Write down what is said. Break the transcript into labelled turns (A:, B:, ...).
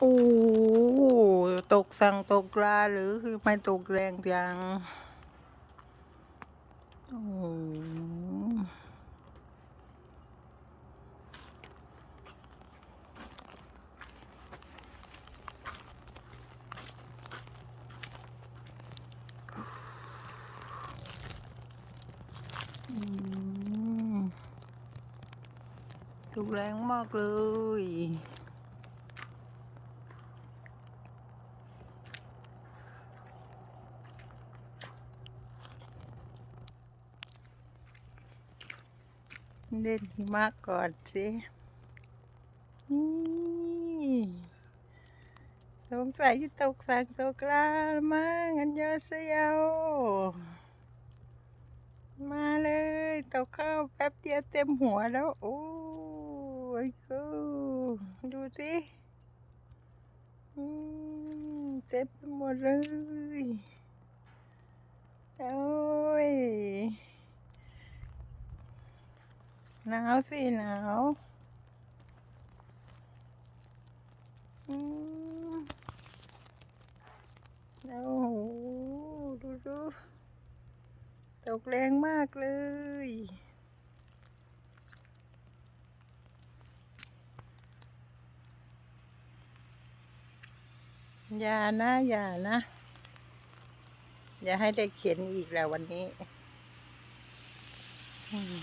A: โอ้โหตกสั่งตกลาหรือคือไม่ตกแรงจัง โอ้โหตกแรงมากเลย เล่นหิมะก่อนสินี่สงสัยที่ตกสั่งตกลามั้งอันยอเซียวมาเลยตกเข้าแป๊บเดียวเต็มหัวแล้ว โอ้ยดูสิเต็มหมดเลยโอ้ย หนาวสิหนาวอืมโอ้โหดูดูตกแรงมากเลย อย่านะ อย่านะ อย่าให้ได้เขียนอีกแล้ววันนี้อืม